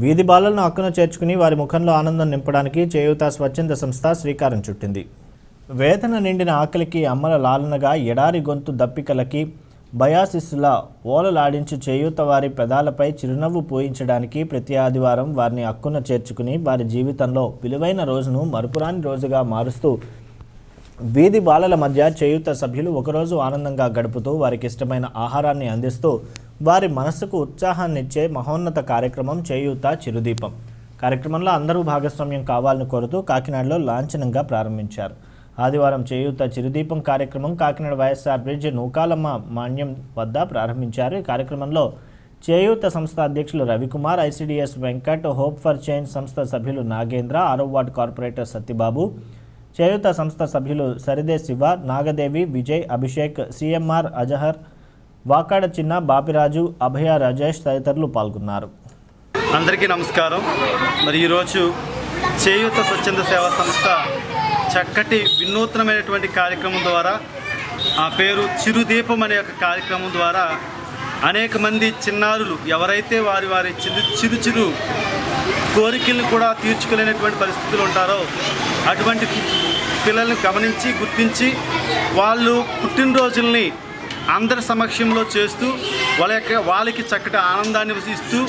వీధి బాలలను హక్కున చేర్చుకుని వారి ముఖంలో ఆనందం నింపడానికి చేయూత స్వచ్ఛంద సంస్థ శ్రీకారం చుట్టింది. వేదన నిండిన ఆకలికి అమ్మల లాలనగా ఎడారి గొంతు దప్పికలకి బయాసిస్సుల ఓలలాడించు చేయూత వారి పెదాలపై చిరునవ్వు పూయించడానికి ప్రతి ఆదివారం వారిని హక్కున చేర్చుకుని వారి జీవితంలో విలువైన రోజును మరుపురాని రోజుగా మారుస్తూ వీధి బాలల మధ్య చేయూత సభ్యులు ఒకరోజు ఆనందంగా గడుపుతూ వారికి ఇష్టమైన ఆహారాన్ని అందిస్తూ వారి మనసుకు ఉత్సాహాన్నిచ్చే మహోన్నత కార్యక్రమం చేయూత చిరుదీపం. కార్యక్రమంలో అందరూ భాగస్వామ్యం కావాలని కోరుతూ కాకినాడలో లాంఛనంగా ప్రారంభించారు. ఆదివారం చేయూత చిరుదీపం కార్యక్రమం కాకినాడ వైఎస్ఆర్ బ్రిడ్జ్ నూకాలమ్మ మాన్యం వద్ద ప్రారంభించారు. ఈ కార్యక్రమంలో చేయూత సంస్థ అధ్యక్షులు Ravikumar ICDS Venkat hope for change సంస్థ సభ్యులు నాగేంద్ర ఆరో వార్డ్ కార్పొరేటర్ సత్యబాబు చేయూత సంస్థ సభ్యులు సరిదే శివ నాగదేవి విజయ్ అభిషేక్ సిఎంఆర్ అజహర్ వాకాడ చిన్న బాపిరాజు అభయ రాజేష్ తదితరులు పాల్గొన్నారు. అందరికీ నమస్కారం. మరి ఈరోజు చేయూత స్వచ్ఛంద సేవా సంస్థ చక్కటి వినూత్నమైనటువంటి కార్యక్రమం ద్వారా ఆ పేరు చిరుదీపం అనే ఒక కార్యక్రమం ద్వారా అనేక మంది చిన్నారులు ఎవరైతే వారి వారి చిరు చిరు చిరు కోరికలను కూడా తీర్చుకోలేనటువంటి పరిస్థితులు ఉంటారో అటువంటి పిల్లల్ని గమనించి గుర్తించి వాళ్ళు పుట్టినరోజుల్ని అందరి సమక్షంలో చేస్తూ వాళ్ళ యొక్క వాళ్ళకి చక్కటి ఆనందాన్ని ఇస్తూ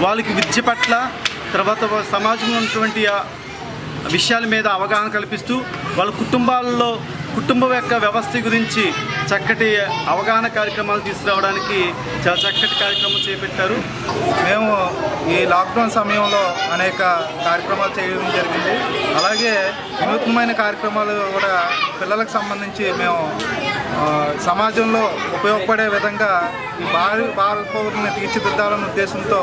వాళ్ళకి విద్య పట్ల తర్వాత సమాజంలో ఉన్నటువంటి విషయాల మీద అవగాహన కల్పిస్తూ వాళ్ళ కుటుంబాల్లో కుటుంబం యొక్క వ్యవస్థ గురించి చక్కటి అవగాహన కార్యక్రమాలు తీసుకురావడానికి చాలా చక్కటి కార్యక్రమం చేపట్టారు. మేము ఈ లాక్డౌన్ సమయంలో అనేక కార్యక్రమాలు చేయడం జరిగింది. అలాగే వినూత్నమైన కార్యక్రమాలు కూడా పిల్లలకు సంబంధించి మేము సమాజంలో ఉపయోగపడే విధంగా ఈ బాల బాల పౌరుని తీర్చిదిద్దాలన్న ఉద్దేశంతో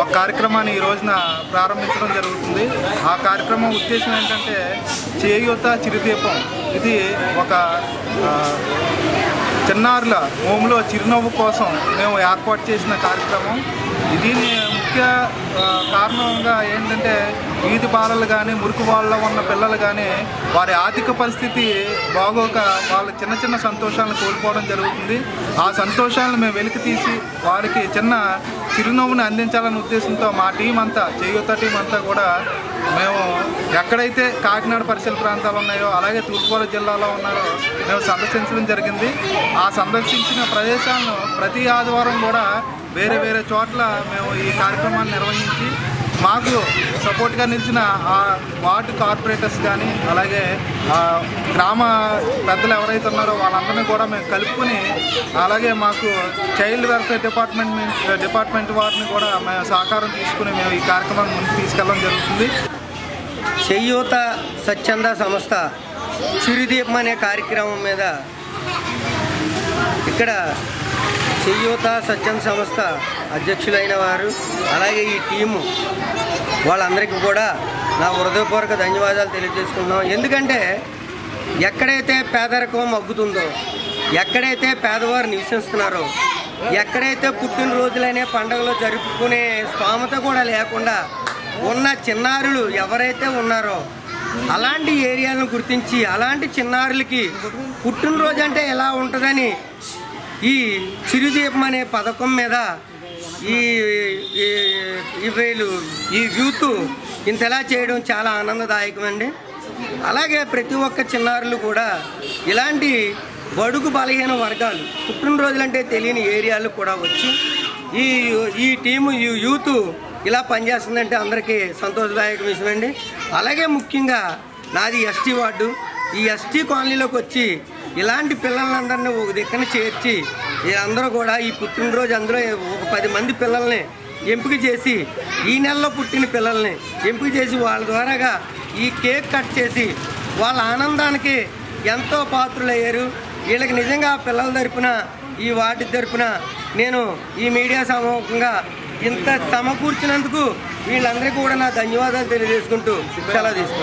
ఒక కార్యక్రమాన్ని ఈ రోజున ప్రారంభించడం జరుగుతుంది. ఆ కార్యక్రమం ఉద్దేశం ఏంటంటే చేయూత చిరుదీపం. ఇది ఒక చిన్నారుల హోమ్లో చిరునవ్వు కోసం మేము ఏర్పాటు చేసిన కార్యక్రమం. దీని ముఖ్య కారణంగా ఏంటంటే వీధి బాలలు కానీ మురికి వాళ్ళలో ఉన్న పిల్లలు కానీ వారి ఆర్థిక పరిస్థితి బాగోక వాళ్ళ చిన్న చిన్న సంతోషాలను కోల్పోవడం జరుగుతుంది. ఆ సంతోషాలను మేము వెలికి తీసి వారికి చిన్న చిరునవ్వుని అందించాలనే ఉద్దేశంతో మా టీం అంతా చేయూత టీం అంతా కూడా మేము ఎక్కడైతే కాకినాడ పరిసర ప్రాంతాలు ఉన్నాయో అలాగే తూర్పుగోదావరి జిల్లాలో ఉన్నారో మేము సందర్శించడం జరిగింది. ఆ సందర్శించిన ప్రదేశాలను ప్రతి ఆదివారం కూడా వేరే వేరే చోట్ల మేము ఈ కార్యక్రమాన్ని నిర్వహించి మాకు సపోర్ట్గా నిలిచిన ఆ వార్డు కార్పొరేటర్స్ కానీ అలాగే గ్రామ పెద్దలు ఎవరైతే ఉన్నారో వాళ్ళందరినీ కూడా మేము కలుపుకొని అలాగే మాకు చైల్డ్ వెల్ఫేర్ డిపార్ట్మెంట్ డిపార్ట్మెంట్ వారిని కూడా మేము సహకారం తీసుకుని మేము ఈ కార్యక్రమాన్ని ముందుకు తీసుకెళ్ళడం జరుగుతుంది. చేయూత స్వచ్ఛంద సంస్థ చిరుదీపం అనే కార్యక్రమం మీద ఇక్కడ చేయూత స్వచ్ఛంద సంస్థ అధ్యక్షులైన వారు అలాగే ఈ టీము వాళ్ళందరికీ కూడా నా హృదయపూర్వక ధన్యవాదాలు తెలియజేసుకున్నాం ఎందుకంటే ఎక్కడైతే పేదరికం మగ్గుతుందో ఎక్కడైతే పేదవారు నివసిస్తున్నారో ఎక్కడైతే పుట్టినరోజులనే పండుగలు జరుపుకునే స్తోమత కూడా లేకుండా ఉన్న చిన్నారులు ఎవరైతే ఉన్నారో అలాంటి ఏరియాలను గుర్తించి అలాంటి చిన్నారులకి పుట్టినరోజు అంటే ఎలా ఉంటుందని ఈ చిరుదీపం అనే పథకం మీద ఈ వీళ్ళు ఈ యూత్ ఇంతలా చేయడం చాలా ఆనందదాయకమండి. అలాగే ప్రతి ఒక్క చిన్నారులు కూడా ఇలాంటి బడుగు బలహీన వర్గాలు పుట్టినరోజులంటే తెలియని ఏరియాలు కూడా వచ్చి ఈ ఈ టీము ఈ యూత్ ఇలా పనిచేస్తుందంటే అందరికీ సంతోషదాయక విషయం అండి. అలాగే ముఖ్యంగా నాది ఎస్టీ వార్డు. ఈ ఎస్టీ కాలనీలోకి వచ్చి ఇలాంటి పిల్లలందరినీ ఒక దిక్కన చేర్చి వీళ్ళందరూ కూడా ఈ పుట్టినరోజు అందులో ఒక పది మంది పిల్లల్ని ఎంపిక చేసి ఈ నెలలో పుట్టిన పిల్లల్ని ఎంపిక చేసి వాళ్ళ ద్వారాగా ఈ కేక్ కట్ చేసి వాళ్ళ ఆనందానికి ఎంతో పాత్రులయ్యారు. వీళ్ళకి నిజంగా పిల్లల తరపున ఈ వాటి తరపున నేను ఈ మీడియా సమూహంగా ఇంత సమకూర్చినందుకు వీళ్ళందరికీ కూడా నా ధన్యవాదాలు తెలియజేసుకుంటూ సెలవు తీసుకుంటాను